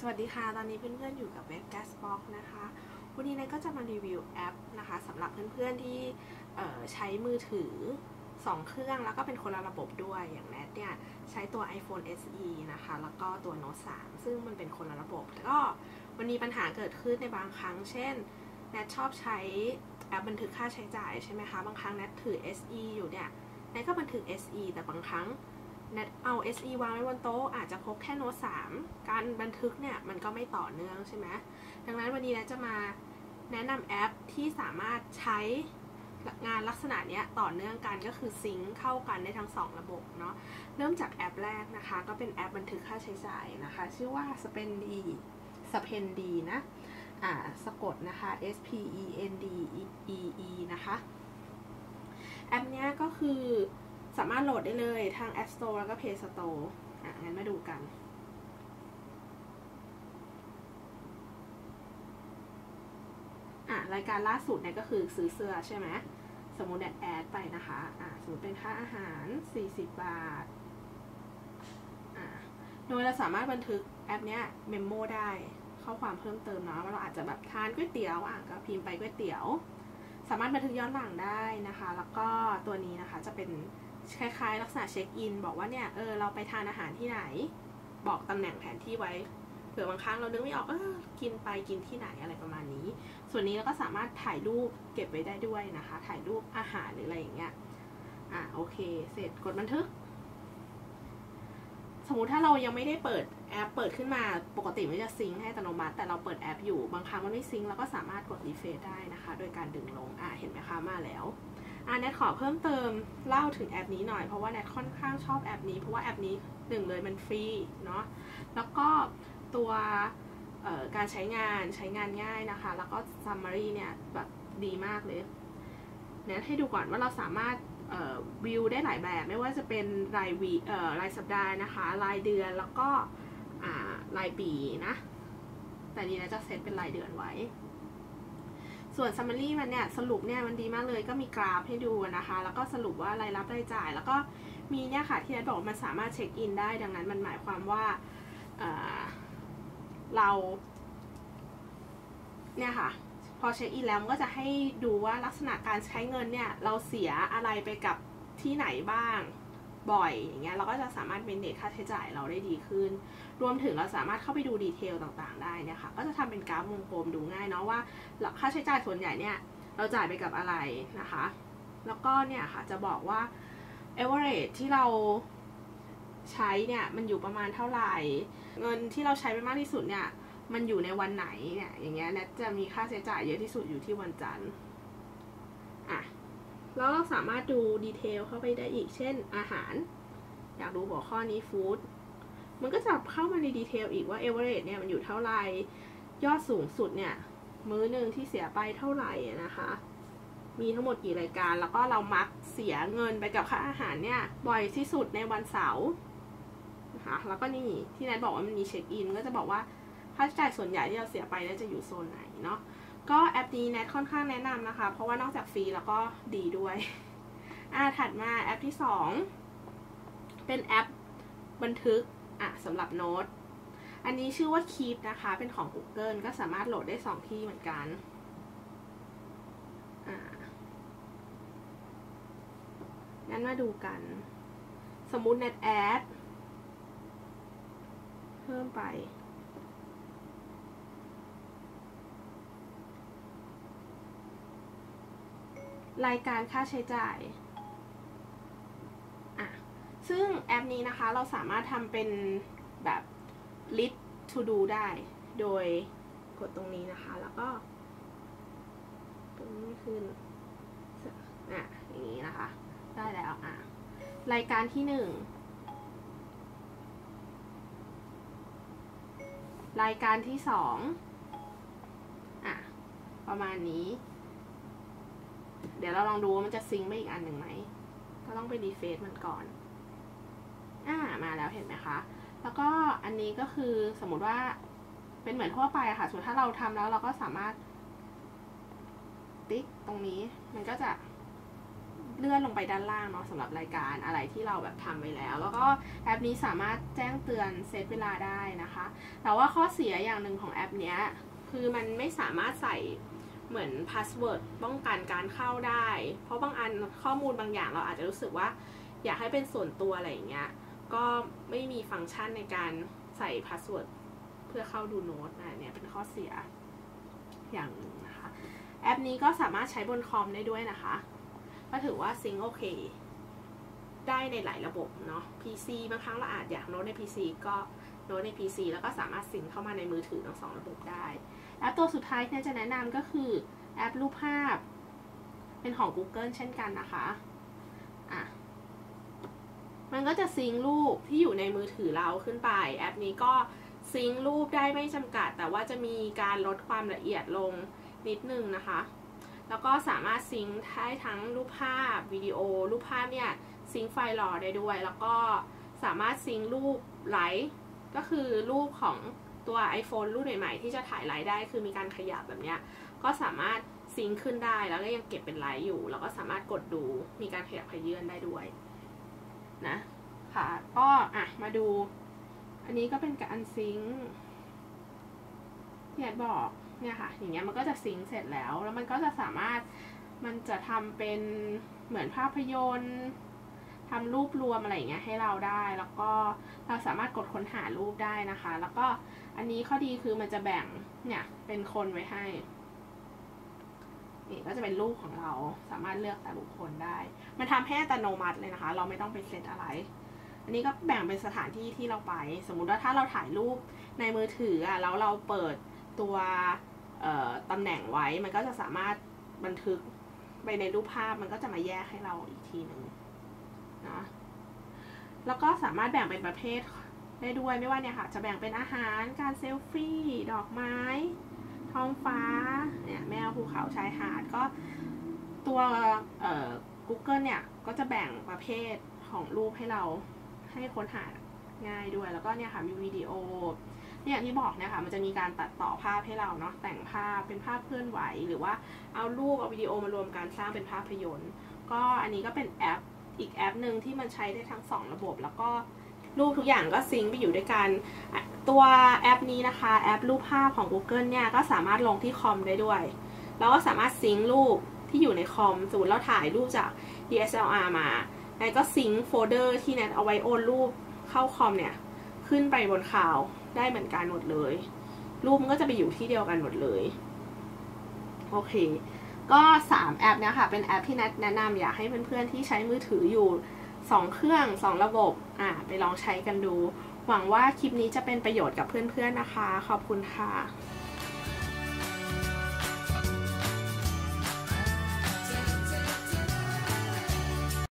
สวัสดีค่ะ ตอนนี้เพื่อนๆอยู่กับเว็บ Gasbox นะคะ วันนี้เนยก็จะมารีวิวแอปนะคะสำหรับเพื่อนๆที่ใช้มือถือ 2 เครื่องแล้วก็เป็นคนละระบบด้วย อย่างแนทเนี่ยใช้ตัว iPhone SE นะคะ แล้วก็ตัว Note 3 ซึ่งมันเป็นคนละระบบแล้วก็มันมีปัญหาเกิดขึ้นในบางครั้ง เช่นแนทชอบใช้แอปบันทึกค่าใช้จ่ายใช่ไหมคะ บางครั้งแนทถือ SE อยู่เนี่ยแนทก็บันทึก SE แต่บางครั้ง เนทเอา SE วางไว้บนโต๊ะอาจจะพกแค่โน้ต3การบันทึกเนี่ยมันก็ไม่ต่อเนื่องใช่ไหมดังนั้นวันนี้นทจะมาแนะนำแอปที่สามารถใช้งานลักษณะนี้ต่อเนื่องกันก็คือซิงค์เข้ากันได้ทั้ง 2 ระบบเนาะเริ่มจากแอปแรกนะคะ ก็เป็นแอปบันทึกค่าใช้จ่ายนะคะ ชื่อว่า Spendy Spendy นะอ่าสะกดนะคะ S P E N D E E นะคะ แอปนี้ก็คือ สามารถโหลดได้เลยทาง App Store แล้วก็ Play Store อะ งั้นมาดูกัน อะ รายการล่าสุดเนี่ยก็คือซื้อเสื้อใช่ไหม สมมติแอดแอดไปนะคะ อะ สมมติเป็นค่าอาหาร 40 บาท อะ โดยเราสามารถบันทึกแอปเนี้ยเมมโมได้ข้อความเพิ่มเติมเนาะว่าเราอาจจะแบบทานก๋วยเตี๋ยวอะก็พิมพ์ไปก๋วยเตี๋ยว สามารถบันทึกย้อนหลังได้นะคะ แล้วก็ตัวนี้นะคะจะเป็น คล้ายๆ ลักษณะเช็คอิน บอกว่าเนี่ยเออเราไปทานอาหารที่ไหน บอกตำแหน่งแผนที่ไว้เผื่อบางครั้งเรานึกไม่ออกเออกินไปกินที่ไหนอะไรประมาณนี้ ส่วนนี้เราก็สามารถถ่ายรูปเก็บไว้ได้ด้วยนะคะ ถ่ายรูปอาหารหรืออะไรอย่างเงี้ยอะโอเค เสร็จกดบันทึก สมมติถ้าเรายังไม่ได้เปิดแอปเปิดขึ้นมาปกติมันจะซิงค์ให้อัตโนมัติ แต่เราเปิดแอปอยู่บางครั้งมันไม่ซิงค์เราก็สามารถกดรีเฟรชได้นะคะ โดยการดึงลงอะเห็นไหมคะมาแล้ว อ่าแนทขอเพิ่มเติมเล่าถึงแอปนี้หน่อยเพราะว่าแนทค่อนข้างชอบแอปนี้ เพราะว่าแอปนี้หนึ่งเลยมันฟรีเนาะแล้วก็ตัวการใช้งานใช้งานง่ายนะคะ แล้วก็ summary เนี่ยแบบดีมากเลยแนทให้ดูก่อนว่าเราสามารถวิวได้หลายแบบไม่ว่าจะเป็นรายวีรายสัปดาห์นะคะ รายเดือนแล้วก็รายปีนะ แต่นี้นะจะเซตเป็นรายเดือนไว้ ส่วน summary มันเนี่ยสรุปเนี่ยมันดีมากเลยก็มีกราฟให้ดูนะคะ แล้วก็สรุปว่ารายรับรายจ่าย แล้วก็มีเนี่ยค่ะที่นัทบอกมันสามารถเช็คอินได้ดังนั้นมันหมายความว่าเเราเนี่ยค่ะพอเช็คอินแล้วมันก็จะให้ดูว่าลักษณะการใช้เงินเนี่ยเราเสียอะไรไปกับที่ไหนบ้าง บ่อยอย่างเงี้ยเราก็จะสามารถเป็นเด็ค่าใช้จ่ายเราได้ดีขึ้น รวมถึงเราสามารถเข้าไปดูดีเทลต่างๆ ได้นะคะก็จะทำเป็นกราฟวงกลมดูง่ายเนาะว่าค่าใช้จ่ายส่วนใหญ่เนี่ยเราจ่ายไปกับอะไรนะคะ แล้วก็เนี่ยค่ะจะบอกว่า average ที่เราใช้เนี่ยมันอยู่ประมาณเท่าไหร่ เงินที่เราใช้ไปมากที่สุดเนี่ยมันอยู่ในวันไหนเนี่ยอย่างเงี้ยแนะจะมีค่าใช้จ่ายเยอะที่สุดอยู่ที่วันจันทร์อะ แล้วเราสามารถดูดีเทลเข้าไปได้อีก เช่น อาหาร อยากดูหัวข้อนี้ฟู้ด มันก็จะเข้ามาในดีเทลอีกว่าเอเวอเรสเนี่ยมันอยู่เท่าไหร่ ยอดสูงสุดเนี่ย มื้อหนึ่งที่เสียไปเท่าไหร่นะคะ มีทั้งหมดกี่รายการ แล้วก็เรามักเสียเงินไปกับค่าอาหารเนี่ย บ่อยที่สุดในวันเสาร์นะคะแล้วก็นี่ที่นัทบอกว่ามันมีเช็คอิน ก็จะบอกว่าค่าใช้จ่ายส่วนใหญ่ที่เราเสียไปน่าจะอยู่โซนไหนเนาะ ก็แอปนี้แนทค่อนข้างแนะนำนะคะ เพราะว่านอกจากฟรีแล้วก็ดีด้วยอ่าถัดมาแอปที่สองเป็นแอปบันทึกอะสำหรับโน้ตอันนี้ชื่อว่า Keep นะคะ เป็นของ Google ก็สามารถโหลดได้สองที่เหมือนกันอ่างั้นมาดูกัน สมมุติ Net Add เพิ่มไป รายการค่าใช้จ่ายอะซึ่งแอปนี้นะคะเราสามารถทำเป็นแบบ list to do ได้ โดยกดตรงนี้นะคะ แล้วก็ตรงนี้ขึ้นอะอย่างนี้นะคะ ได้แล้วอะรายการที่หนึ่งรายการที่สองอะ ประมาณนี้ เดี๋ยวเราลองดูว่ามันจะซิงไปอีกอันหนึ่งไหม ก็ต้องไปรีเฟซมันก่อน อ่า มาแล้วเห็นไหมคะ แล้วก็อันนี้ก็คือสมมติว่าเป็นเหมือนทั่วไปอะค่ะส่วนถ้าเราทำแล้วเราก็สามารถ ติ๊กตรงนี้ มันก็จะเลื่อนลงไปด้านล่างเนาะสำหรับรายการอะไรที่เราแบบทำไปแล้ว แล้วก็แอปนี้สามารถแจ้งเตือนเซตเวลาได้นะคะ แต่ว่าข้อเสียอย่างหนึ่งของแอปเนี้ย คือมันไม่สามารถใส่ เหมือนพาสเวิร์ดป้องกันการเข้าได้ เพราะบางอันข้อมูลบางอย่างเราอาจจะรู้สึกว่า อยากให้เป็นส่วนตัวอะไรอย่างเงี้ย ก็ไม่มีฟังก์ชันในการใส่พาสเวิร์ดเพื่อเข้าดูโน้ตนะเนี่ยเป็นข้อเสียอย่างหนึ่งนะคะ แอปนี้ก็สามารถใช้บนคอมได้ด้วยนะคะ ก็ถือว่าซิงโอเคได้ในหลายระบบเนาะ PC บางครั้งเราอาจอยากโน้ตใน PC ก็โน้ตใน PC แล้วก็สามารถซิงเข้ามาในมือถือทั้งสองระบบได้ แอปตัวสุดท้ายที่จะแนะนำก็คือแอปรูปภาพ เป็นของ Google เช่นกันนะคะอะมันก็จะซิงรูปที่อยู่ในมือถือเราขึ้นไป แอปนี้ก็ซิงรูปได้ไม่จำกัด แต่ว่าจะมีการลดความละเอียดลงนิดนึงนะคะ แล้วก็สามารถซิงได้ทั้งรูปภาพวิดีโอ รูปภาพเนี่ยซิงไฟล์รอได้ด้วย แล้วก็สามารถซิงรูปไลท์ก็คือรูปของ ตัว iPhone รุ่นใหม่ๆ ที่จะถ่ายไลท์ได้คือมีการขยับแบบเนี้ยก็สามารถซิงค์ขึ้นได้แล้วก็ยังเก็บเป็นไลท์อยู่ แล้วก็สามารถกดดูมีการขยับขยื่นได้ด้วยนะค่ะก็อะมาดู อันนี้ก็เป็นการซิงค์เนี่ยบอกเนี่ยค่ะ อย่างเงี้ยมันก็จะซิงค์เสร็จแล้ว แล้วมันก็จะสามารถมันจะทำเป็นเหมือนภาพยนตร์ ทำรูปรวมอะไรอย่างเงี้ยให้เราได้ แล้วก็เราสามารถกดค้นหารูปได้นะคะ แล้วก็อันนี้ข้อดีคือมันจะแบ่งเนี่ยเป็นคนไว้ให้นี่ก็จะเป็นรูปของเราสามารถเลือกแต่บุคคลได้ มันทำให้อัตโนมัติเลยนะคะ เราไม่ต้องไปเซตอะไร อันนี้ก็แบ่งเป็นสถานที่ที่เราไป สมมุติว่าถ้าเราถ่ายรูปในมือถืออะแล้วเราเปิดตัวตำแหน่งไว้ มันก็จะสามารถบันทึกไปในรูปภาพมันก็จะมาแยกให้เราอีกทีหนึ่ง นะแล้วก็สามารถแบ่งเป็นประเภทได้ด้วยไม่ว่าเนี่ยค่ะ จะแบ่งเป็นอาหาร การเซลฟี่ ดอกไม้ ท้องฟ้า เนี่ยแมวภูเขาชายหาดก็ตัวเอ่อ Google เนี่ย ก็จะแบ่งประเภทของรูปให้เราให้ค้นหาง่ายด้วย แล้วก็เนี่ยค่ะมีวิดีโอ เนี่ยที่บอกเนี่ยค่ะ มันจะมีการตัดต่อภาพให้เราเนาะแต่งภาพเป็นภาพเคลื่อนไหว หรือว่าเอารูปเอาวิดีโอมารวมกันสร้างเป็นภาพยนตร์ ก็อันนี้ก็เป็นแอป อีกแอปหนึ่งที่มันใช้ได้ทั้งสองระบบ แล้วก็รูปทุกอย่างก็ซิงค์ไปอยู่ด้วยกัน ตัวแอปนี้นะคะแอปรูปภาพของ Google เนี่ยก็สามารถลงที่คอมได้ด้วย แล้วก็สามารถซิงค์รูปที่อยู่ในคอมสมมติเราถ่ายรูปจาก DSLR มาแนทก็ซิงค์โฟลเดอร์ที่แนทเอาไว้โอนรูปเข้าคอมเนี่ย ขึ้นไปบนข่าวได้เหมือนกันหมดเลย รูปมันก็จะไปอยู่ที่เดียวกันหมดเลย โอเค ก็ 3 แอปเนี่ยค่ะ เป็นแอปที่แนทแนะนำอยากให้เพื่อนๆที่ใช้มือถืออยู่ 2 เครื่อง 2 ระบบอ่าไปลองใช้กันดู หวังว่าคลิปนี้จะเป็นประโยชน์กับเพื่อนๆนะคะ ขอบคุณค่ะ